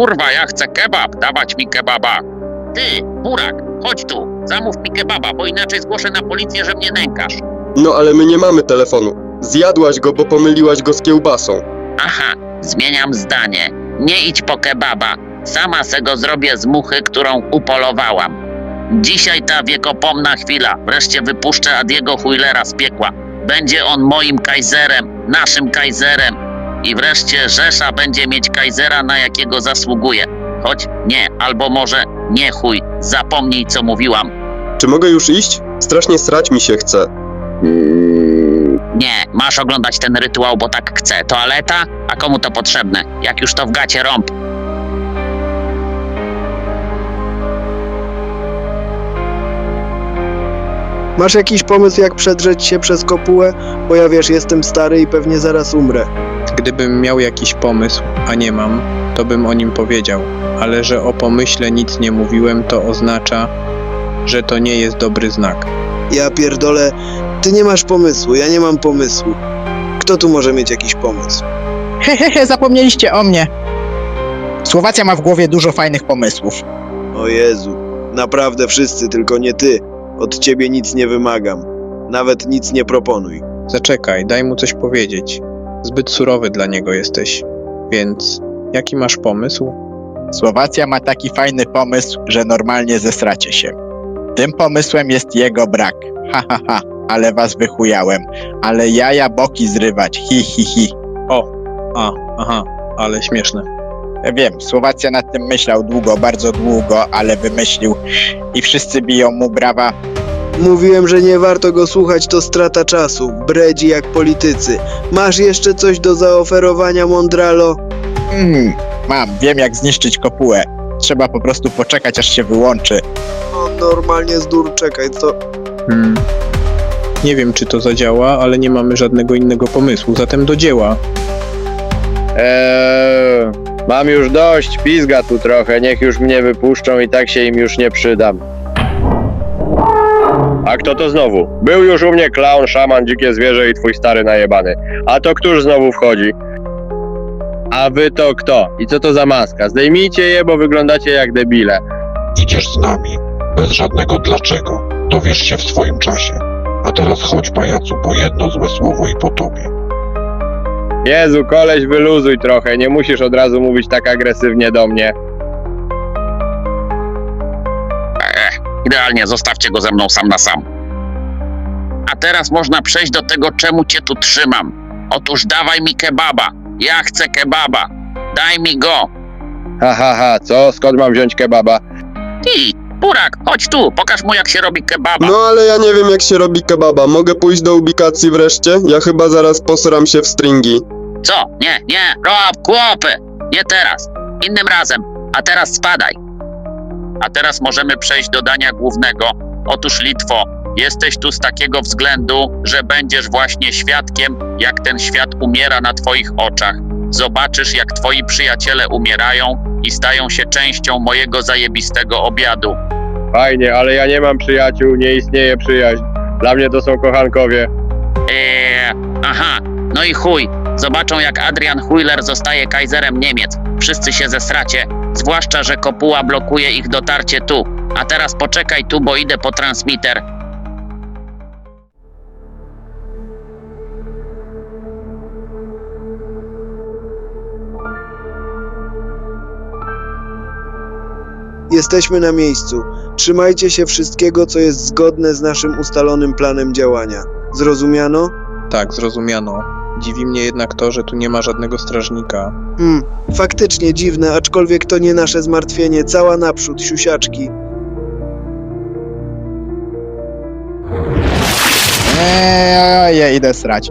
Kurwa, ja chcę kebab, dawać mi kebaba. Ty, Burak, chodź tu, zamów mi kebaba, bo inaczej zgłoszę na policję, że mnie nękasz. No ale my nie mamy telefonu. Zjadłaś go, bo pomyliłaś go z kiełbasą. Aha, zmieniam zdanie. Nie idź po kebaba. Sama se go zrobię z muchy, którą upolowałam. Dzisiaj ta wiekopomna chwila. Wreszcie wypuszczę Adiego Huilera z piekła. Będzie on moim kajzerem, naszym kajzerem. I wreszcie Rzesza będzie mieć kajzera, na jakiego zasługuje. Choć nie, albo może nie chuj, zapomnij co mówiłam. Czy mogę już iść? Strasznie srać mi się chce. Nie, masz oglądać ten rytuał, bo tak chcę. Toaleta? A komu to potrzebne? Jak już to w gacie rąb. Masz jakiś pomysł, jak przedrzeć się przez kopułę? Bo ja wiesz, jestem stary i pewnie zaraz umrę. Gdybym miał jakiś pomysł, a nie mam, to bym o nim powiedział, ale że o pomyśle nic nie mówiłem, to oznacza, że to nie jest dobry znak. Ja pierdolę, ty nie masz pomysłu, ja nie mam pomysłu. Kto tu może mieć jakiś pomysł? Hehehe, zapomnieliście o mnie. Słowacja ma w głowie dużo fajnych pomysłów. O Jezu, naprawdę wszyscy, tylko nie ty. Od ciebie nic nie wymagam. Nawet nic nie proponuj. Zaczekaj, daj mu coś powiedzieć. Zbyt surowy dla niego jesteś. Więc jaki masz pomysł? Słowacja ma taki fajny pomysł, że normalnie zesracie się. Tym pomysłem jest jego brak. Ha ha ha, ale was wychujałem. Ale jaja boki zrywać, hi hi hi. A, aha, ale śmieszne. Wiem, Słowacja nad tym myślał długo, bardzo długo, ale wymyślił i wszyscy biją mu brawa. Mówiłem, że nie warto go słuchać, to strata czasu. Bredzi jak politycy. Masz jeszcze coś do zaoferowania, Mondralo? Mm, mam, wiem jak zniszczyć kopułę. Trzeba po prostu poczekać aż się wyłączy. No, normalnie z dur, czekaj, co? Hmm. Nie wiem, czy to zadziała, ale nie mamy żadnego innego pomysłu, zatem do dzieła. Eee, mam już dość, pizga tu trochę, niech już mnie wypuszczą i tak się im już nie przydam. A kto to znowu? Był już u mnie klaun, szaman, dzikie zwierzę i twój stary najebany. A to któż znowu wchodzi? A wy to kto? I co to za maska? Zdejmijcie je, bo wyglądacie jak debile. Idziesz z nami, bez żadnego dlaczego. Dowiesz się w swoim czasie. A teraz chodź, pajacu, po jedno złe słowo i po tobie. Jezu, koleś, wyluzuj trochę, nie musisz od razu mówić tak agresywnie do mnie. Idealnie, zostawcie go ze mną sam na sam. A teraz można przejść do tego, czemu cię tu trzymam. Otóż dawaj mi kebaba. Ja chcę kebaba. Daj mi go. Ha, ha, ha, co? Skąd mam wziąć kebaba? Ty, Burak, chodź tu, pokaż mu jak się robi kebaba. No ale ja nie wiem jak się robi kebaba. Mogę pójść do ubikacji wreszcie? Ja chyba zaraz posram się w stringi. Co? Nie, nie, rob, kłopy. Nie teraz. Innym razem. A teraz spadaj. A teraz możemy przejść do dania głównego. Otóż Litwo, jesteś tu z takiego względu, że będziesz właśnie świadkiem, jak ten świat umiera na twoich oczach. Zobaczysz, jak twoi przyjaciele umierają i stają się częścią mojego zajebistego obiadu. Fajnie, ale ja nie mam przyjaciół, nie istnieje przyjaźń. Dla mnie to są kochankowie. Eee, aha, no i chuj. Zobaczą jak Adrian Huiler zostaje kajzerem Niemiec. Wszyscy się zesracie, zwłaszcza, że kopuła blokuje ich dotarcie tu. A teraz poczekaj tu, bo idę po transmitter. Jesteśmy na miejscu. Trzymajcie się wszystkiego, co jest zgodne z naszym ustalonym planem działania. Zrozumiano? Tak, zrozumiano. Dziwi mnie jednak to, że tu nie ma żadnego strażnika. Hmm, faktycznie dziwne, aczkolwiek to nie nasze zmartwienie. Cała naprzód, siusiaczki. Eee, ja idę srać.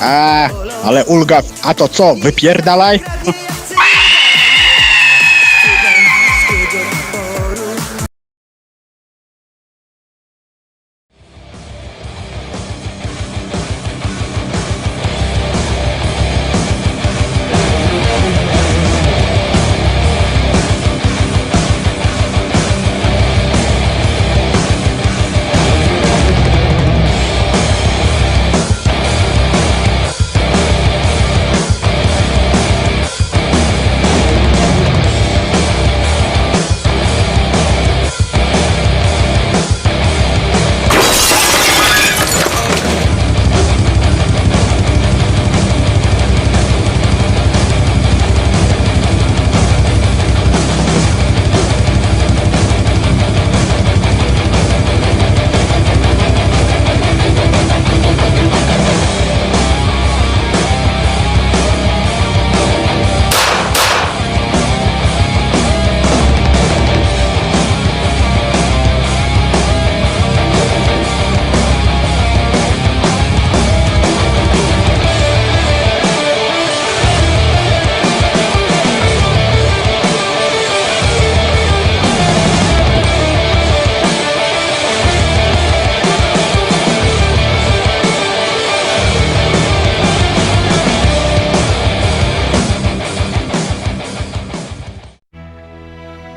A, ale ulga, a to co, wypierdalaj?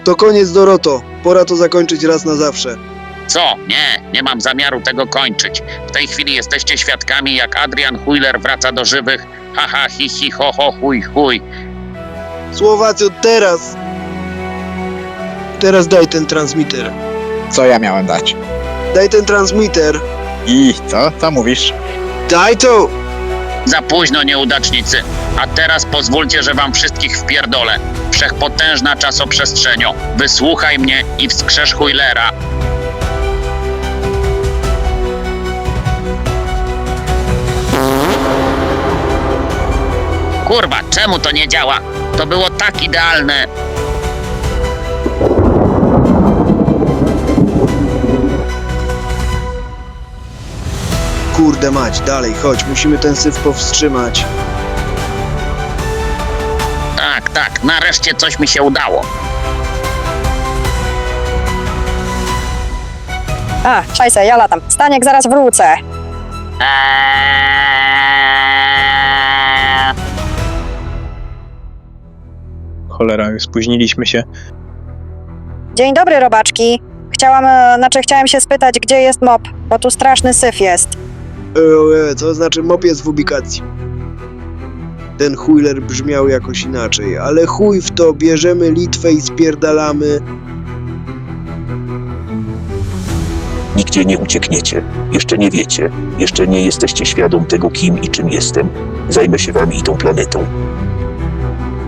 To koniec, Doroto. Pora to zakończyć raz na zawsze. Co? Nie, nie mam zamiaru tego kończyć. W tej chwili jesteście świadkami, jak Adrian Huiler wraca do żywych. Haha, hi, hi, ho, ho, chuj, chuj. Słowacjo, teraz! Teraz daj ten transmitter. Co ja miałem dać? Daj ten transmitter. I co? Co mówisz? Daj to! Za późno, nieudacznicy. A teraz pozwólcie, że wam wszystkich wpierdolę. Wszechpotężna czasoprzestrzenio. Wysłuchaj mnie i wskrzesz Huilera. Kurwa, czemu to nie działa? To było tak idealne. Kurde mać, dalej, chodź, musimy ten syf powstrzymać. Tak, tak, nareszcie coś mi się udało. A, szajse, ja latam. Staniek, zaraz wrócę. Eee... Cholera, spóźniliśmy się. Dzień dobry, robaczki. Chciałam, e, znaczy chciałem się spytać, gdzie jest mop, bo tu straszny syf jest. E, to znaczy mop jest w ubikacji. Ten Huiler brzmiał jakoś inaczej, ale chuj w to, bierzemy Litwę i spierdalamy. Nigdzie nie uciekniecie. Jeszcze nie wiecie. Jeszcze nie jesteście świadom tego, kim i czym jestem. Zajmę się wami i tą planetą.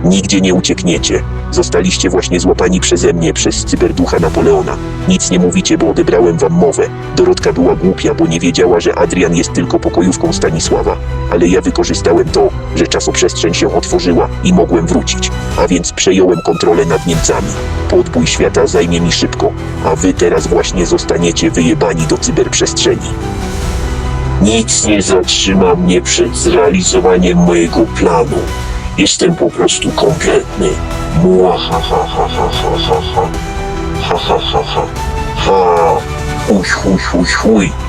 Nigdzie nie uciekniecie. Zostaliście właśnie złapani przeze mnie, przez cyberducha Napoleona. Nic nie mówicie, bo odebrałem wam mowę. Dorotka była głupia, bo nie wiedziała, że Adrian jest tylko pokojówką Stanisława. Ale ja wykorzystałem to, że czasoprzestrzeń się otworzyła i mogłem wrócić. A więc przejąłem kontrolę nad Niemcami. Podbój świata zajmie mi szybko, a wy teraz właśnie zostaniecie wyjebani do cyberprzestrzeni. Nic nie zatrzyma mnie przed zrealizowaniem mojego planu. Jestem po prostu konkretny. Mua ha ha ha ha ha ha ha. Ha ha ha ha. Ha. Chuj chuj chuj chuj.